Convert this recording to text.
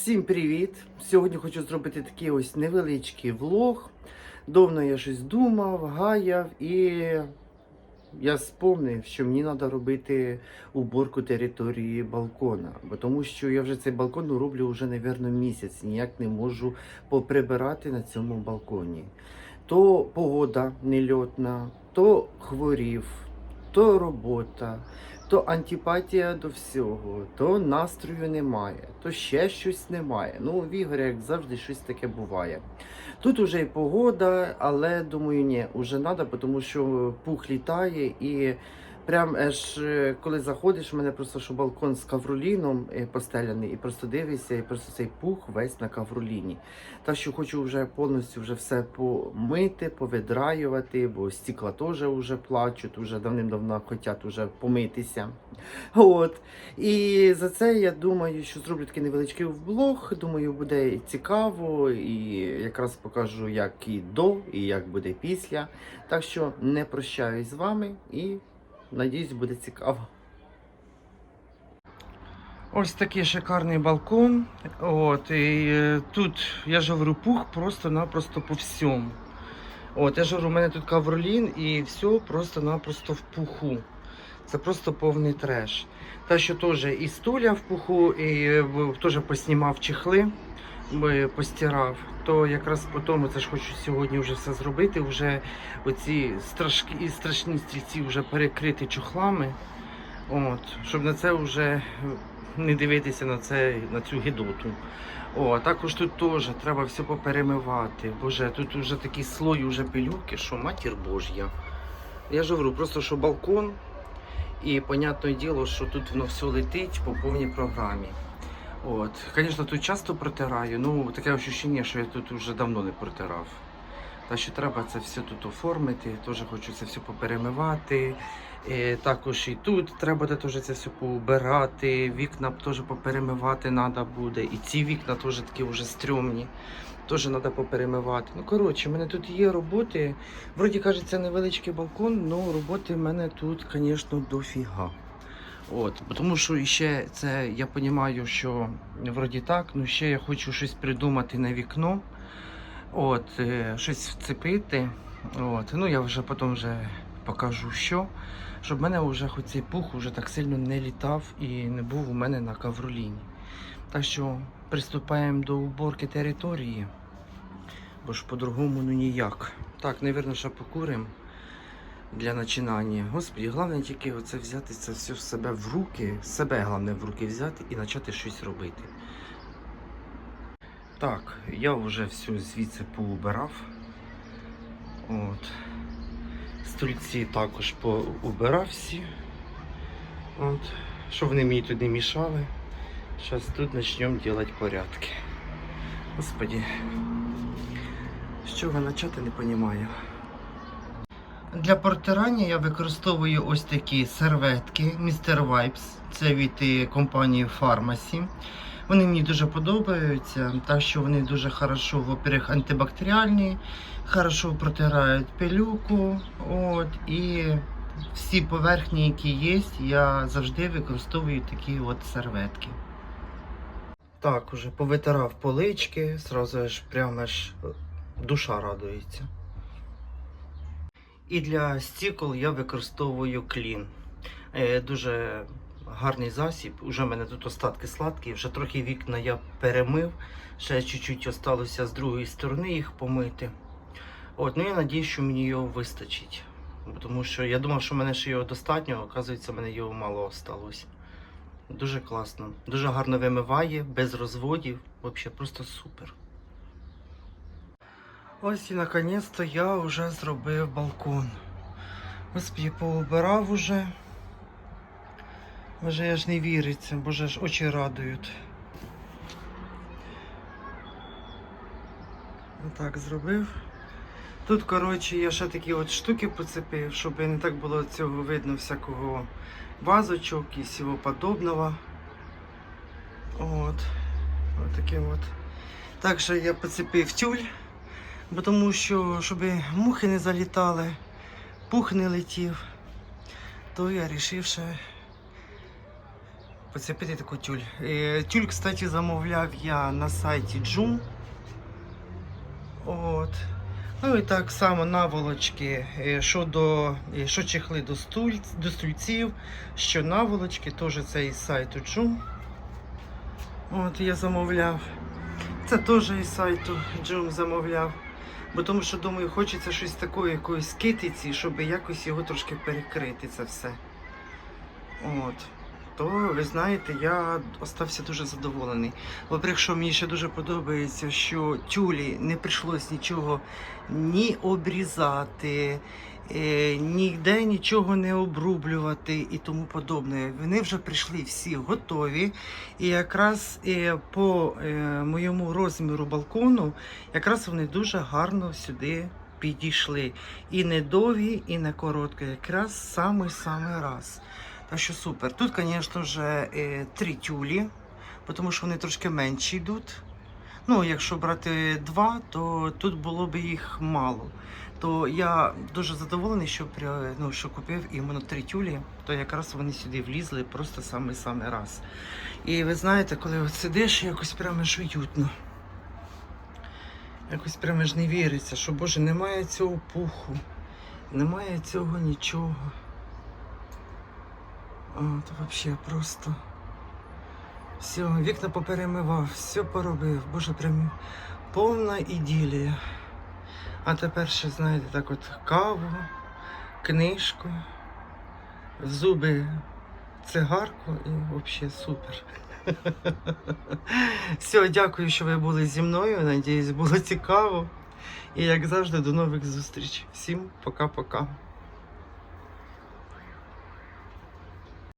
Всім привіт! Сьогодні хочу зробити такий ось невеличкий влог. Давно я щось думав, гаяв і я спомнив, що мені треба робити уборку території балкона. Бо тому що я вже цей балкон роблю вже, мабуть, місяць. Ніяк не можу поприбирати на цьому балконі. То погода нельотна, то хворів, то робота, то антипатія до всього, то настрою немає, то ще щось немає. Ну, в Ігоря, як завжди, щось таке буває. Тут уже і погода, але думаю, ні, уже треба, тому що пух літає і. Прям аж е, коли заходиш, у мене просто що балкон з кавроліном е, постеляний, і просто дивишся, і просто цей пух весь на кавроліні. Так що хочу вже повністю вже все помити, повидраювати, бо стекла теж вже плачуть, вже давним-давно хочуть вже помитися. От. І за це я думаю, що зроблю такий невеличкий влог. Думаю, буде цікаво, і якраз покажу, як і до, і як буде після. Так що не прощаюсь з вами і надіюсь, буде цікаво. Ось такий шикарний балкон. От, і е, тут, я ж пух просто-напросто по всьому. От, я ж у мене тут кавролін і все просто-напросто в пуху. Це просто повний треш. Та що теж і стуля в пуху, і е, теж поснімав чехли, е, постирав. То якраз по тому це ж хочу сьогодні вже все зробити. Вже оці страшкі, страшні стрільці вже перекриті чохлами. От, щоб на це вже не дивитися на це, на цю гидоту. О, а також тут теж треба все поперемивати. Боже, тут вже такий слой уже пилюки, що матір Божя. Я ж говорю, просто що балкон, і понятне діло, що тут воно все летить по повній програмі. От, звісно, тут часто протираю, ну таке відчуття, що я тут вже давно не протирав. Та що треба це все тут оформити, теж хочу це все поперемивати. Е, також і тут треба теж це все поубирати, вікна теж поперемивати треба буде. І ці вікна теж такі вже стрьомні. Теж треба поперемивати. Ну, коротше, в мене тут є роботи. Вроді кажеться, невеличкий балкон, але роботи в мене тут, звісно, дофіга. От, тому що ще це я розумію, що вроді так, ну ще я хочу щось придумати на вікно. От, е, щось вцепити. От, ну я вже потім вже покажу, що. Щоб в мене вже хоч цей пух вже так сильно не літав і не був у мене на кавроліні. Так що приступаємо до уборки території. Бо ж по-другому ну ніяк. Так, навірно, ще покуримо для починання. Господі, головне тільки оце взяти це все в себе в руки, себе головне в руки взяти і почати щось робити. Так, я вже все звідси поубирав. От. Стульці також поубирав всі. От. Щоб вони мені не мішали. Зараз тут почнемо робити порядки. Господі. З чого почати, не розумію. Для протирання я використовую ось такі серветки Mr. Vibes. Це від е, компанії Pharmacy. Вони мені дуже подобаються, так що вони дуже хорошо, во-первых, антибактеріальні, хорошо протирають пилюку. От, і всі поверхні, які є, я завжди використовую такі от серветки. Так, уже повитирав полички, зразу ж прямо ж душа радується. І для стікол я використовую клін. Е, дуже гарний засіб. Уже в мене тут остатки сладкі, вже трохи вікна я перемив. Ще чуть-чуть осталося з другої сторони їх помити. От, ну я надію, що мені його вистачить. Тому що я думав, що в мене ще його достатньо, а оказується, в мене його мало осталось. Дуже класно. Дуже гарно вимиває, без розводів. Взагалі просто супер. Ось і наконець-то я вже зробив балкон. Господи, поубирав уже. Вже я ж не віриться, боже ж очі радують. Отак зробив. Тут, коротше, я ще такі от штуки поцепив, щоб не так було цього видно всякого вазочок і всього подобного. От. От таке от. Так що я поцепив тюль, бо тому що, щоб мухи не залітали, пух не летів, то я вирішив ще поцепити таку тюль. Е, Тюль, кстати, замовляв я на сайті Джум. От. Ну і так само наволочки, е, що, до, е, що чехли до, стуль, до стульців, що наволочки, теж це із сайту Джум. От я замовляв. Це теж із сайту Джум замовляв. Бо тому що думаю, хочеться щось такої, якоїсь китиці, щоб якось його трошки перекрити це все. От. То ви знаєте, я остався дуже задоволений. Во-первых, що мені ще дуже подобається, що тюлі не прийшлось нічого ні обрізати, е, ніде нічого не обрублювати і тому подобне. Вони вже прийшли всі готові. І якраз е, по е, моєму розміру балкону, якраз вони дуже гарно сюди підійшли. І не довгі, і не короткі. Якраз самий-самий раз. Так що супер. Тут, звісно ж, е, три тюлі, тому що вони трошки менші йдуть. Ну, якщо брати два, то тут було б їх мало. То я дуже задоволений, що, ну, що купив іменно три тюлі, то якраз вони сюди влізли просто самий-самий раз. І ви знаєте, коли от сидиш, якось прямо ж уютно. Якось прямо ж не віриться, що Боже, немає цього пуху, немає цього нічого. От, взагалі просто. Все, вікна поперемивав, все поробив. Боже, прям повна іділія. А тепер ще, знаєте, так от каву, книжку, зуби цигарку і взагалі супер. Все, дякую, що ви були зі мною. Надіюсь, було цікаво. І як завжди, до нових зустрічей. Всім пока-пока.